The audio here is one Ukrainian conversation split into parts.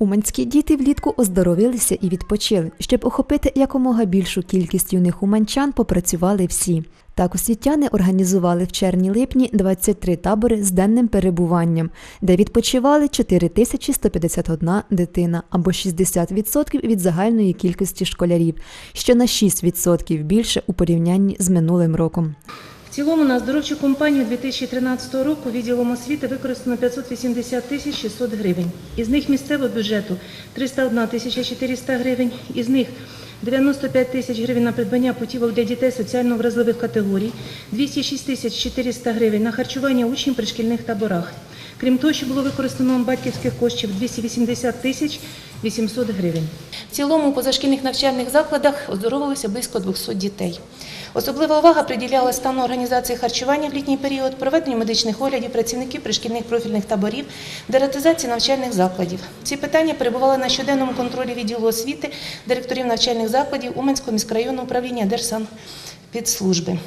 Уманські діти влітку оздоровилися і відпочили. Щоб охопити якомога більшу кількість юних уманчан, попрацювали всі. Так освітяни організували в червні-липні 23 табори з денним перебуванням, де відпочивали 4151 дитина або 60% від загальної кількості школярів, що на 6% більше у порівнянні з минулим роком. Цілому на оздоровчу компанію 2013 року відділом освіти використано 580 тисяч 600 гривень. Із них місцевого бюджету 301 тисяча 400 гривень, із них 95 тисяч гривень на придбання путівок для дітей соціально вразливих категорій, 206 тисяч 400 гривень на харчування учнів при шкільних таборах. Крім того, що було використано батьківських коштів 280 тисяч 800 гривень. В цілому у позашкільних навчальних закладах оздоровилося близько 200 дітей. Особлива увага приділялась стану організації харчування в літній період, проведенню медичних оглядів працівників пришкільних профільних таборів, дератизації навчальних закладів. Ці питання перебували на щоденному контролі відділу освіти, директорів навчальних закладів Уманського міськрайонного управління Держсанпідслужби.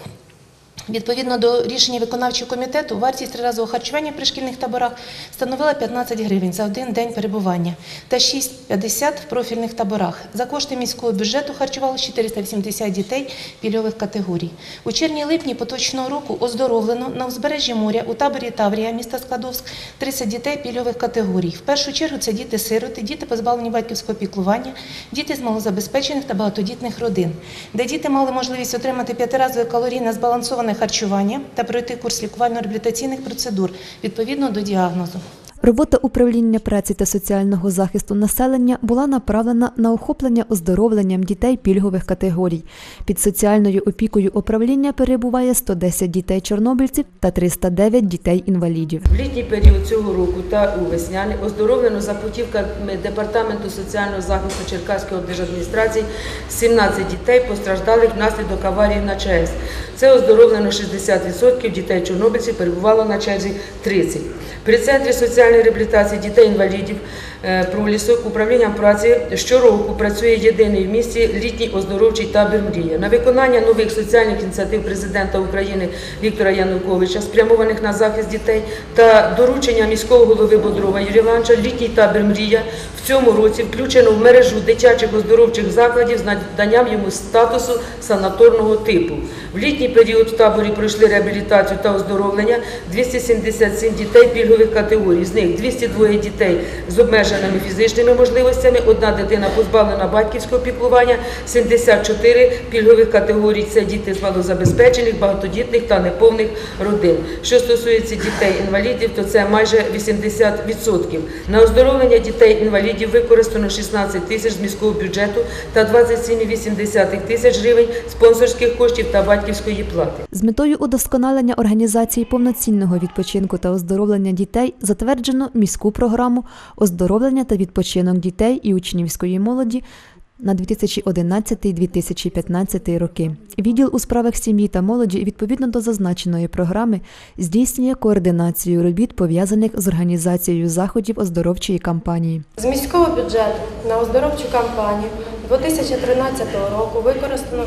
Відповідно до рішення виконавчого комітету, вартість триразового харчування при шкільних таборах становила 15 гривень за один день перебування та 6,50 в профільних таборах. За кошти міського бюджету харчувалося 480 дітей пільгових категорій. У червні-липні поточного року оздоровлено на узбережжі моря у таборі Таврія міста Складовськ 30 дітей пільгових категорій. В першу чергу це діти-сироти, діти позбавлені батьківського піклування, діти з малозабезпечених та багатодітних родин, де діти мали можливість отримати п'ятиразове калорійне збалансоване харчування та пройти курс лікувально-реабілітаційних процедур відповідно до діагнозу. Робота управління праці та соціального захисту населення була направлена на охоплення оздоровленням дітей пільгових категорій. Під соціальною опікою управління перебуває 110 дітей-чорнобильців та 309 дітей-інвалідів. В літній період цього року та у весняний оздоровлено за путівками Департаменту соціального захисту Черкаської облдержадміністрації 17 дітей, постраждалих внаслідок аварії на ЧАЕС. Це оздоровлено 60% дітей чорнобильців, перебувало на черзі 30. При центрі соціальної реабілітації дітей-інвалідів про пролісок управлінням праці щороку працює єдиний в місті літній оздоровчий табір Мрія на виконання нових соціальних ініціатив президента України Віктора Януковича, спрямованих на захист дітей, та доручення міського голови Бодрова Юрія Івановича літній табір Мрія цьому році включено в мережу дитячих оздоровчих закладів з наданням йому статусу санаторного типу. В літній період в таборі пройшли реабілітацію та оздоровлення 277 дітей пільгових категорій. З них 202 дітей з обмеженими фізичними можливостями, одна дитина позбавлена батьківського піклування, 74 пільгових категорій це діти з малозабезпечених, багатодітних та неповних родин. Що стосується дітей-інвалідів, то це майже 80%. На оздоровлення дітей-інвалідів використано 16 тисяч з міського бюджету та 27,8 тисяч гривень спонсорських коштів та батьківської плати. З метою удосконалення організації повноцінного відпочинку та оздоровлення дітей затверджено міську програму оздоровлення та відпочинок дітей і учнівської молоді на 2011-2015 роки. Відділ у справах сім'ї та молоді відповідно до зазначеної програми здійснює координацію робіт, пов'язаних з організацією заходів оздоровчої кампанії. З міського бюджету на оздоровчу кампанію 2013 року використано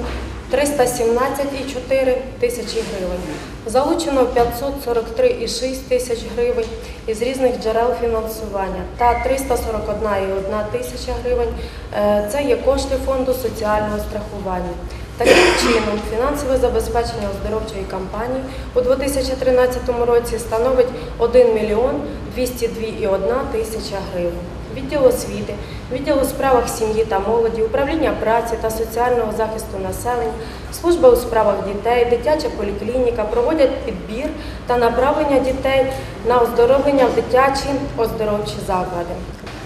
317,4 тисячі гривень. Залучено 543,6 тисяч гривень із різних джерел фінансування та 341,1 тисяча гривень е, це є кошти фонду соціального страхування. Таким чином, фінансове забезпечення оздоровчої кампанії у 2013 році становить 1 мільйон 202,1 тисяча гривень. Відділ освіти, відділ у справах сім'ї та молоді, управління праці та соціального захисту населення, служба у справах дітей, дитяча поліклініка проводять підбір та направлення дітей на оздоровлення в дитячі оздоровчі заклади.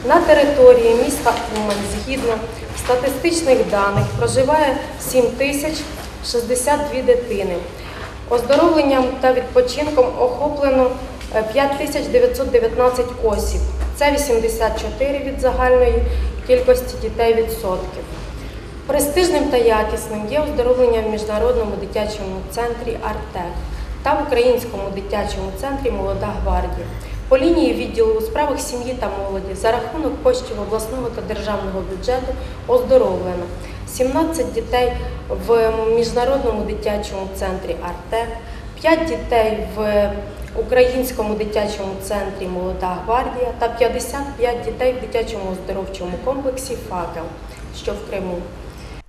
На території міста Умань згідно статистичних даних проживає 7 тисяч 62 дитини. Оздоровленням та відпочинком охоплено е, 5919 осіб. Це 84 від загальної кількості дітей відсотків. Престижним та якісним є оздоровлення в Міжнародному дитячому центрі «Артек» та в Українському дитячому центрі Молода гвардія. По лінії відділу у справах сім'ї та молоді за рахунок коштів обласного та державного бюджету оздоровлено 17 дітей в Міжнародному дитячому центрі «Артек», 5 дітей в Українському дитячому центрі Молода гвардія та 55 дітей в дитячому оздоровчому комплексі Факел, що в Криму.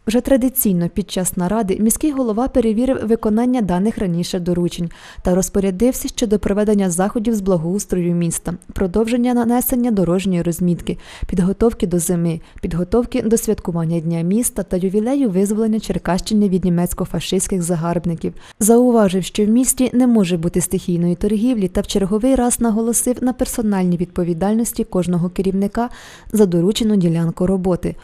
Вже традиційно під час наради міський голова перевірив виконання даних раніше доручень та розпорядився щодо проведення заходів з благоустрою міста, продовження нанесення дорожньої розмітки, підготовки до зими, підготовки до святкування Дня міста та ювілею визволення Черкащини від німецько-фашистських загарбників. Зауважив, що в місті не може бути стихійної торгівлі та в черговий раз наголосив на персональній відповідальності кожного керівника за доручену ділянку роботи.